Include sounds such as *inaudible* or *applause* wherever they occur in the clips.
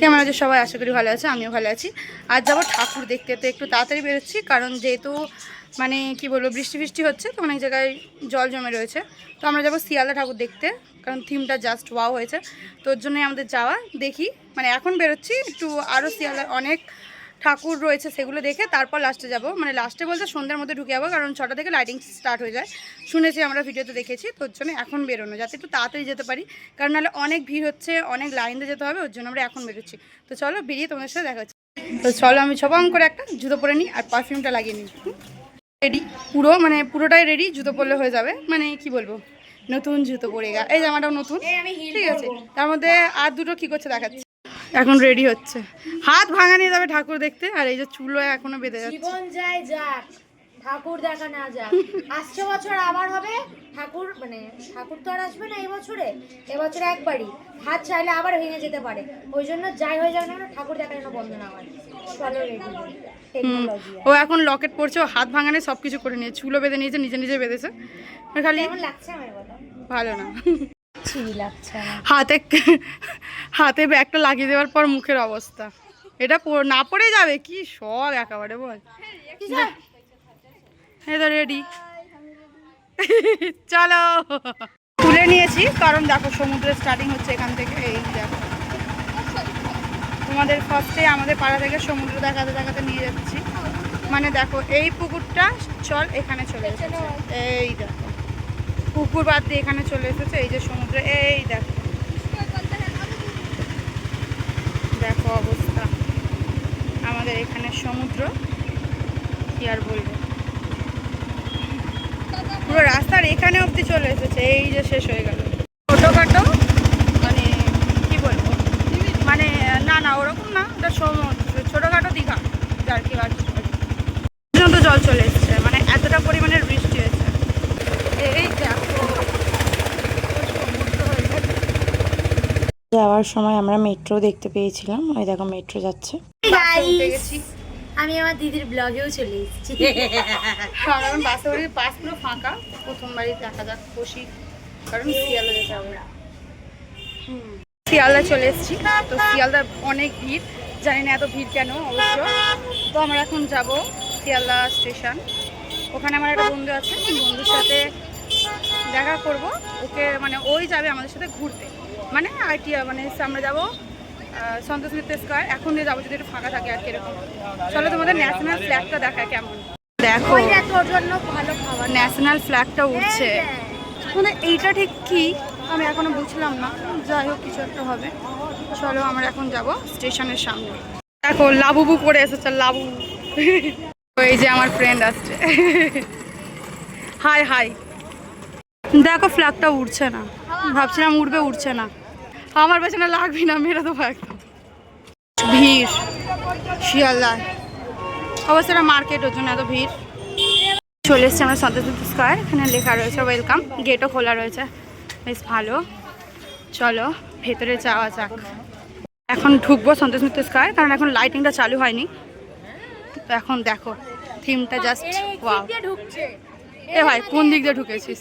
কেমন আছে সবাই আশা করি ভালো আছে, আমিও ভালো আছি। আর যাব ঠাকুর দেখতে তো একটু তাড়াতাড়ি বেরোচ্ছি, কারণ যেহেতু মানে কি বলব, বৃষ্টি বৃষ্টি হচ্ছে তো অনেক জায়গায় জল জমে রয়েছে। তো আমরা যাব শিয়ালদা ঠাকুর দেখতে, কারণ থিমটা জাস্ট ওয়াও হয়েছে। তো ওর জন্যই আমাদের যাওয়া, দেখি। মানে এখন বেরোচ্ছি, একটু আরও শিয়ালদার অনেক ঠাকুর রয়েছে সেগুলো দেখে তারপর লাস্টে যাব। মানে লাস্টে বলতে সন্ধ্যার মধ্যে ঢুকে যাব কারণ ছটা থেকে লাইটিং স্টার্ট হয়ে যায়। শুনেছি আমরা ভিডিওতে দেখেছি তোর জন্য এখন বেরোনো যাতে একটু তাড়াতাড়ি যেতে পারি। কারণ নাহলে অনেক ভিড় হচ্ছে অনেক লাইন দিয়ে যেতে হবে ওর জন্য আমরা এখন বেরোচ্ছি। তো চলো বেরিয়ে তোমাদের সাথে দেখা হচ্ছে। তো চলো আমি ছবাং করে একটা জুতো পরে নিই আর পারফিউমটা লাগিয়ে নিই। রেডি পুরো মানে পুরোটাই রেডি জুতো পরলে হয়ে যাবে। মানে কি বলব? নতুন জুতো পরে গা এই জামাটাও নতুন। ঠিক আছে। তার মধ্যে আর দুটো কি করছে দেখাচ্ছি। এখন রেডি হচ্ছে। হাত ভাঙা নিয়ে যাবে ঠাকুর দেখতে আর এই যে চুলো এখনও বেঁধে যাচ্ছে। জীবন যায় যাক ঠাকুর দেখা না যাক। আসছে বছর আবার হবে ঠাকুর মানে ঠাকুর তো আর আসবে না এই বছরে এবছরে একবারই। হাত চাইলে আবার ভেঙে যেতে পারে। ওই জন্য যাই হয়ে যাবে না ঠাকুর দেখা যেন বন্ধ না হয় চলো রেডি ও এখন লকেট পড়ছে ও হাত ভাঙানে সব কিছু করে নিয়ে চুলো বেঁধে নিয়েছে নিজে নিজে বেঁধেছে। খালি লাগছে ভালো না। লাগছে হাতে *laughs* হাতে ব্যাগটা লাগিয়ে দেওয়ার পর মুখের অবস্থা। এটা না পড়ে যাবে কি শখ একেবারে বল। এই তো রেডি *laughs* চলো। তুলে নিয়েছি কারণ দেখো সমুদ্রের স্টার্টিং হচ্ছে এখান থেকে এই দেখো। তোমাদের ফার্স্টে আমাদের পাড়া থেকে সমুদ্র দেখাতে দেখাতে নিয়ে যাচ্ছি। মানে দেখো এই পুকুরটা চল এখানে চলে। এই দেখো। পুকুর বাদ দিয়ে এখানে চলে এসেছে, এই যে সমুদ্র, এই দেখো। দেখো অবস্থা। আমাদের এখানে সমুদ্র, কি আর বলব। পুরো রাস্তার এখানে অবধি চলে এসেছে, এই যে শেষ হয়ে গেল ছোটোখাটো মানে কি বলব মানে না না ওরকম না ওটা সমুদ্র ছোটোখাটো দীঘা যার কি আর কি বলে। পর্যন্ত জল চলে এসেছে মানে এতটা পরিমাণের বৃষ্টি হয়েছে এই দেখো সমুদ্র হয়ে গেছে যাওয়ার সময় আমরা মেট্রো দেখতে পেয়েছিলাম। ওই দেখো মেট্রো যাচ্ছে। আমি আমার দিদির ব্লগেও চলে এসেছি। কারণ বাসে উঠে বাস পুরো ফাঁকা। প্রথমবারই দেখা যাক বসি। কারণ শিয়ালদা যেতে হবে হুম। শিয়ালদা চলে এসেছি। তো শিয়ালদা অনেক ভিড়। জানি না এত ভিড় কেন অবশ্য। তো আমরা এখন যাব শিয়ালদা স্টেশন। ওখানে আমার একটা বন্ধু আছে। বন্ধুর সাথে দেখা করব। ওকে মানে ওই যাবে আমাদের সাথে ঘুরতে। মানে আইটিয়া মানে আমরা যাব সন্তোষ মিত্র স্কোয়ার। এখন দিয়ে যাব যদি একটু ফাঁকা থাকে আর কীরকম চলো তোমাদের ন্যাশনাল ফ্ল্যাগটা দেখায় কেমন। দেখো ওইটা তোর জন্য ভালো খাবার। ন্যাশনাল ফ্ল্যাগটা উঠছে মানে এইটা ঠিক কি? আমি এখনও বুঝলাম না। যাই হোক কিছু একটা হবে। চলো আমরা এখন যাব স্টেশনের সামনে। দেখো লাবুবু পড়ে এসেছে লাবু। এই যে আমার ফ্রেন্ড আসছে। হাই হাই দেখো ফ্ল্যাগটা উঠছে না। ভাবছিলাম উঠবে উঠছে না। আমার পেছনে লাগবি না মেরে দেবো একদম। ভিড়। শিয়ালদা অবশ্যই মার্কেট ওর জন্য এত ভিড়। চলে এসছি আমরা সন্তোষ স্কোয়ার এখানে লেখা রয়েছে ওয়েলকাম গেটও খোলা রয়েছে। বেশ ভালো। চলো ভেতরে যাওয়া যাক। এখন ঢুকবো সন্তোষ মিত্র স্কোয়ার কারণ এখন লাইটিংটা চালু হয়নি। তো এখন দেখো থিমটা জাস্ট ওয়াও এ ভাই কোন দিক দিয়ে ঢুকেছিস?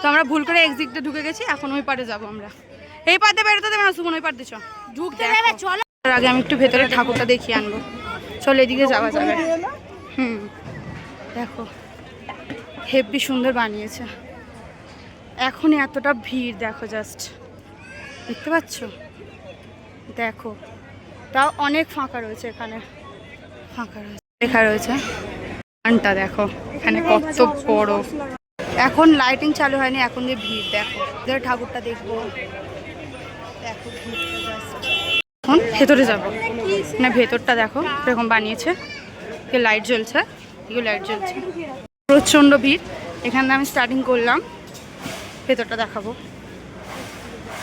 তো আমরা ভুল করে এক্সিট দিয়ে ঢুকে গেছি এখন ওই পারে যাব আমরা। এই পার দিয়ে বেরোতে দেবে না সুমন ওই পার দিছ ঢুকতে দেবে চলো আগে আমি একটু ভেতরে ঠাকুরটা দেখিয়ে আনব। চলো এদিকে যাওয়া যাবে। হুম। দেখো হেব্বি সুন্দর বানিয়েছে। এখন এতটা ভিড় দেখো জাস্ট দেখতে পাচ্ছ? দেখো তাও অনেক ফাঁকা রয়েছে এখানে। ফাঁকা রয়েছে। লেখা রয়েছে। গানটা দেখো এখানে কত বড়। এখন লাইটিং চালু হয়নি এখন যে ভিড় দেখো। ঠাকুরটা দেখব। এখন ভেতরে যাব। না ভেতরটা দেখো এরকম বানিয়েছে এদিকে লাইট জ্বলছে এগুলো লাইট জ্বলছে। প্রচণ্ড ভিড়। এখান আমি স্টার্টিং করলাম, ভেতরটা দেখাবো।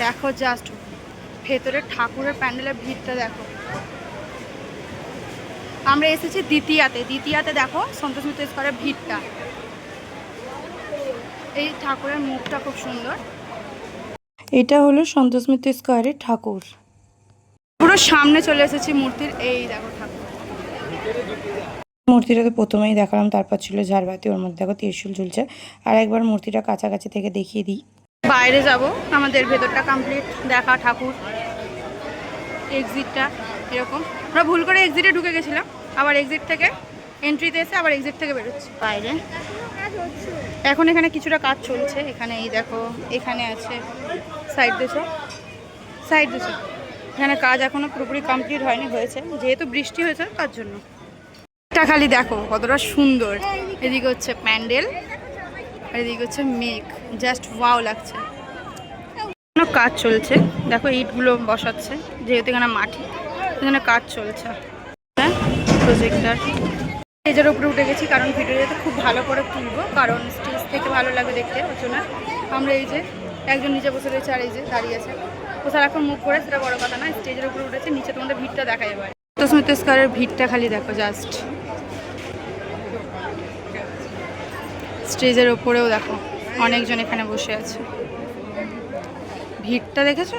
দেখো জাস্ট ভেতরে ঠাকুরের প্যান্ডেলের ভিড়টা দেখো। আমরা এসেছি দ্বিতীয়াতে। দ্বিতীয়াতে দেখো সন্তোষ মিত্র স্কোয়ারের ভিড়টা। এই ঠাকুরের মুখটা খুব সুন্দর। এটা হলো সন্তোষ মিত্র স্কোয়ারের ঠাকুর। পুরো সামনে চলে এসেছি মূর্তির এই দেখো ঠাকুর। মূর্তিটা তো প্রথমেই দেখালাম তারপর ছিল ঝাড়বাতি ওর মধ্যে দেখো ত্রিশূল ঝুলছে। আর একবার মূর্তিটা কাছাকাছি থেকে দেখিয়ে দিই। বাইরে যাব আমাদের ভেতরটা কমপ্লিট দেখা ঠাকুর এক্সিটটা এরকম। আমরা ভুল করে এক্সিটে ঢুকে গেছিলাম আবার এক্সিট থেকে এন্ট্রিতে এসে আবার এক্সিট থেকে বেরোচ্ছি। বাইরে। এখন এখানে কিছুটা কাজ চলছে এখানে এই দেখো এখানে আছে সাইড দেশো সাইড দেশো এখানে কাজ এখনও পুরোপুরি কমপ্লিট হয়নি হয়েছে। যেহেতু বৃষ্টি হয়েছে তার জন্য। এটা খালি দেখো কতটা সুন্দর। এদিকে হচ্ছে প্যান্ডেল আর এদিকে হচ্ছে মেঘ। জাস্ট ওয়াও লাগছে। এখনও কাজ চলছে। দেখো ইটগুলো বসাচ্ছে যেহেতু এখানে মাটি এখানে কাজ চলছে। হ্যাঁ প্রজেক্টার স্টেজের উপরে উঠে গেছি কারণ ভিডিও যাতে খুব ভালো করে তুলবো কারণ স্টেজ থেকে ভালো লাগে দেখতে ওর জন্য। আমরা এই যে একজন নিচে বসে রয়েছে আর এই যে দাঁড়িয়ে আছে। ও সারাক্ষণ মুখ করে, সেটা বড় কথা না স্টেজের উপরে উঠেছে, নিচে তোমাদের ভিড়টা দেখা যাবে। স্মিত ভিড়টা খালি দেখো জাস্ট স্টেজের ওপরেও দেখো, অনেকজন এখানে বসে আছে। ভিড়টা দেখেছ?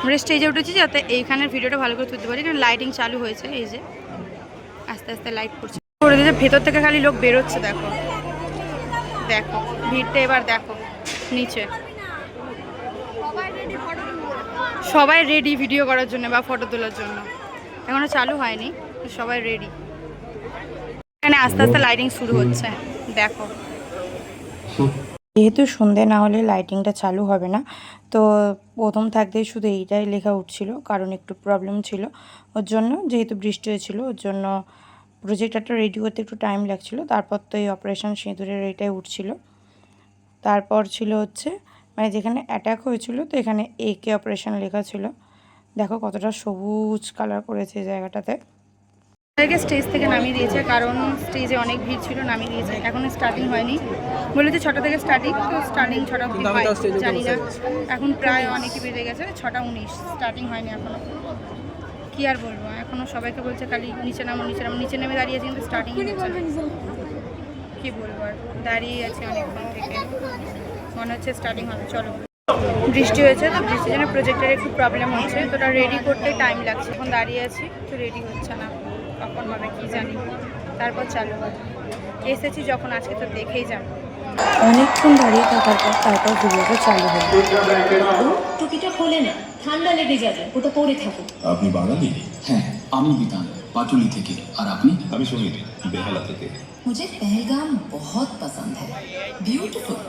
আমরা স্টেজে উঠেছি যাতে এইখানের ভিডিওটা ভালো করে তুলতে পারি, কারণ লাইটিং চালু হয়েছে, এই যে। আস্তে আস্তে লাইট করছে। করে দিয়েছে, ভেতর থেকে খালি লোক বেরোচ্ছে, দেখো। দেখো, ভিড়টা এবার দেখো, নিচে। সবাই রেডি ভিডিও করার জন্য বা ফটো তোলার জন্য। এখনও চালু হয়নি সবাই রেডি এখানে আস্তে আস্তে লাইটিং শুরু হচ্ছে, দেখো। যেহেতু সন্ধে না হলে লাইটিংটা চালু হবে না, তো প্রথম থাকতেই শুধু এইটাই লেখা উঠছিল, কারণ একটু প্রবলেম ছিল। ওর জন্য যেহেতু বৃষ্টি হয়েছিল, ওর জন্য প্রজেক্টরটা রেডি করতে একটু টাইম লাগছিল। তারপর তো এই অপারেশন সিঁদুরের এইটাই উঠছিল। তারপর ছিল হচ্ছে মানে যেখানে অ্যাটাক হয়েছিল তো এখানে একে অপারেশন লেখা ছিল। দেখো কতটা সবুজ কালার করেছে জায়গাটাতে। আমাদেরকে স্টেজ থেকে নামিয়ে দিয়েছে কারণ স্টেজে অনেক ভিড় ছিল নামিয়ে দিয়েছে। এখন স্টার্টিং হয়নি। বলেছে ছটা থেকে স্টার্টিং তো স্টার্টিং ছটা অবধি হয় জানি না। এখন প্রায় অনেকে বেজে গেছে ছটা উনিশ স্টার্টিং হয়নি এখনও কি আর বলব এখনও সবাইকে বলছে খালি নিচে নামো নিচে নামো। নিচে নেমে দাঁড়িয়ে আছে কিন্তু স্টার্টিং কি বলব আর দাঁড়িয়ে আছে অনেকক্ষণ থেকে। মনে হচ্ছে স্টার্টিং হবে চলো বৃষ্টি হয়েছে তো বৃষ্টির জন্য প্রজেক্টের একটু প্রবলেম হচ্ছে তো ওটা রেডি করতে টাইম লাগছে এখন দাঁড়িয়ে আছি তো রেডি হচ্ছে না কখন হবে কি জানি তারপর চালু হবে এসেছি যখন আজকে তো দেখেই যাবো অনেকক্ষণ দাঁড়িয়ে থাকার পর তারপর ভিডিওটা চালু হলো টুপিটা খোলে না ঠান্ডা লেগে যাবে ওটা পরে থাকো আপনি বাঙালি হ্যাঁ আমি বিধান পাটুলি থেকে আর আপনি আমি সমীর বেহালা থেকে मुझे पहलगाम बहुत पसंद है ब्यूटीफुल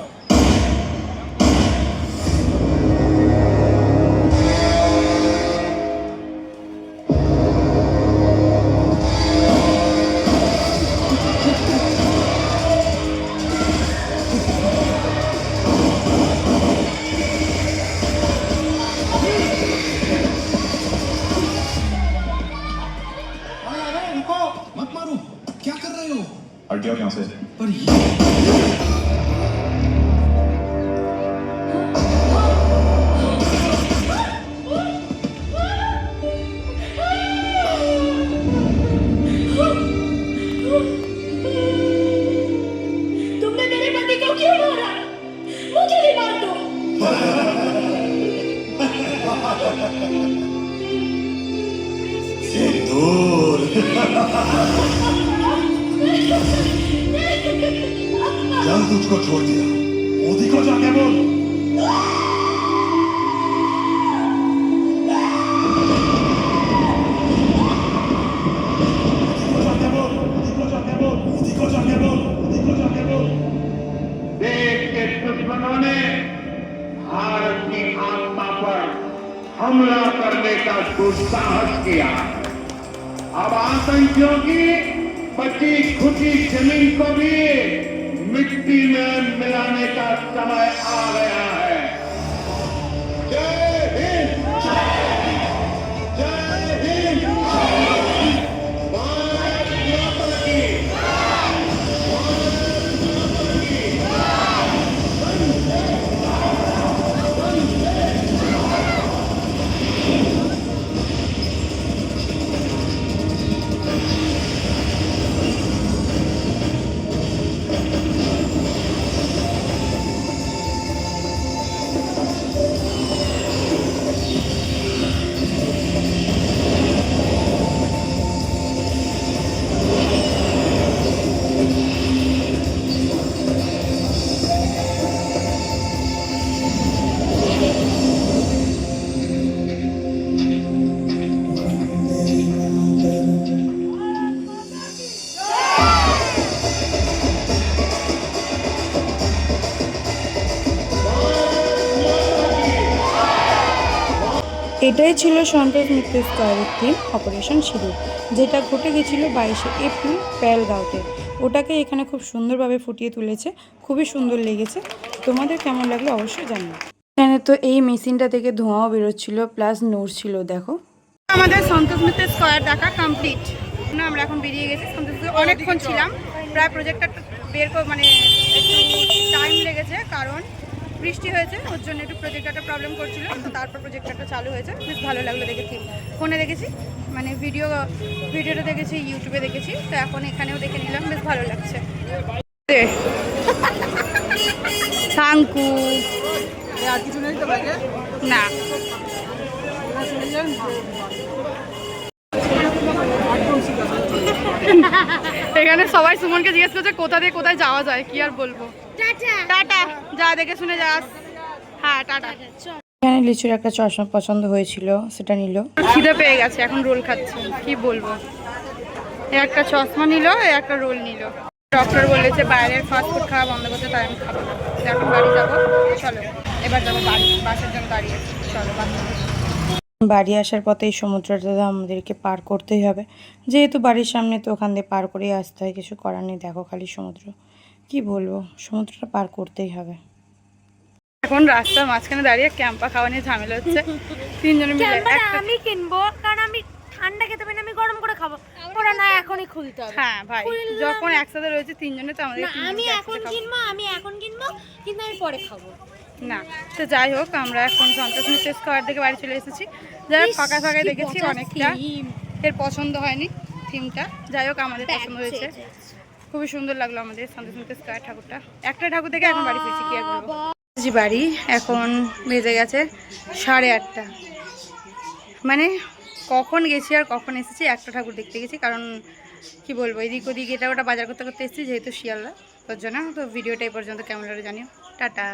जल तुझको छोड़ दिया मोदी को जाके बोल मोदी को जाके बोल मोदी को जाके बोल देश के दुश्मनों ने भारत की आत्मा पर हमला करने का दुस्साहस किया अब आतंकियों की बची खुची ज़मीन को भी मिट्टी में मिलाने का समय आ गया है। जय এটাই ছিল সন্তোষ মিত্র স্কোয়ারের থিম, অপারেশন সিঁদুর যেটা ঘটে গেছিল বাইশে এপ্রিল প্যালগাঁওতে। ওটাকে এখানে খুব সুন্দরভাবে ফুটিয়ে তুলেছে, খুবই সুন্দর লেগেছে। তোমাদের কেমন লাগল অবশ্যই জানিও। এখানে তো এই মেশিনটা থেকে ধোঁয়াও বেরোচ্ছিল, প্লাস নড়ছিল, দেখো। আমাদের সন্তোষ মিত্র স্কোয়ার দেখা কমপ্লিট। না, আমরা এখন বেরিয়ে গেছি। সন্তোষ অনেকক্ষণ ছিলাম। প্রায় প্রজেক্টটা বের মানে টাইম লেগেছে, কারণ বৃষ্টি হয়েছে ওর জন্য একটু প্রজেক্টরটা প্রবলেম করছিল তো তারপর প্রজেক্টরটা চালু হয়েছে। বেশ ভালো লাগল দেখেছি। ফোনে দেখেছি মানে ভিডিও ভিডিওটা দেখেছি ইউটিউবে দেখেছি তো এখন এখানেও দেখে নিলাম বেশ ভালো লাগছে। থ্যাংকু না। *laughs* এখানে সবাই সুমনকে জিজ্ঞেস করছে কোথা দিয়ে কোথায় যাওয়া যায়? কি আর বলব? টাটা। যা দেখে শুনে যাস হ্যাঁ টাটা। এখানে লিচুর একটা চশমা পছন্দ হয়েছিল সেটা নিল। খিদে পেয়ে গেছে এখন রোল খাচ্ছে। কি বলব? এ একটা চশমা নিল এ একটা রোল নিল। ডক্টর বলেছে বাইরের ফাস্ট ফুড খাওয়া বন্ধ করতে তাই আমি খাব না। এখন বাড়ি যাব। চলো এবার যাব বাড়ি বাসের জন্য দাঁড়িয়ে আছি। চলো বাস বাড়ি আসার পথে এই সমুদ্রটা তো আমাদেরকে পার করতেই হবে। যেহেতু বাড়ির সামনে তো ওখান দিয়ে পার করেই আসতে হয় কিছু করার নেই। দেখো খালি সমুদ্র। কি বলব? সমুদ্রটা পার করতেই হবে। এখন রাস্তার মাঝখানে দাঁড়িয়ে ক্যাম্পা খাওয়া নিয়ে ঝামেলা হচ্ছে। তিনজনে মিলে একটা আমি কিনবো কারণ আমি ঠান্ডা খেতে পারি না আমি গরম করে খাব। ওরা না এখনই খুলতে হবে। হ্যাঁ ভাই যখন একসাথে রয়েছে তিনজনে তো আমাদের আমি এখন কিনবো আমি এখন কিনবো কিন্তু আমি পরে খাব। না তো যাই হোক আমরা এখন সন্তোষ মিত্র স্কোয়ার থেকে বাড়ি চলে এসেছি। যাই হোক ফাঁকা ফাঁকায় দেখেছি অনেকটা। এর পছন্দ হয়নি থিমটা যাই হোক আমাদের পছন্দ হয়েছে। খুবই সুন্দর লাগল আমাদের সন্তোষ মিত্র স্কোয়ার ঠাকুরটা। একটা ঠাকুর থেকে এখন বাড়ি ফিরছি কি আর বলব। বাড়ি এখন বেজে গেছে সাড়ে আটটা। মানে কখন গেছি আর কখন এসেছি একটা ঠাকুর দেখতে গেছি কারণ কি বলব এদিক ওদিক এটা ওটা বাজার করতে করতে এসেছি যেহেতু শিয়ালদা তোর জন্য। তো ভিডিওটা এই পর্যন্ত কেমন লাগে জানিও। টাটা।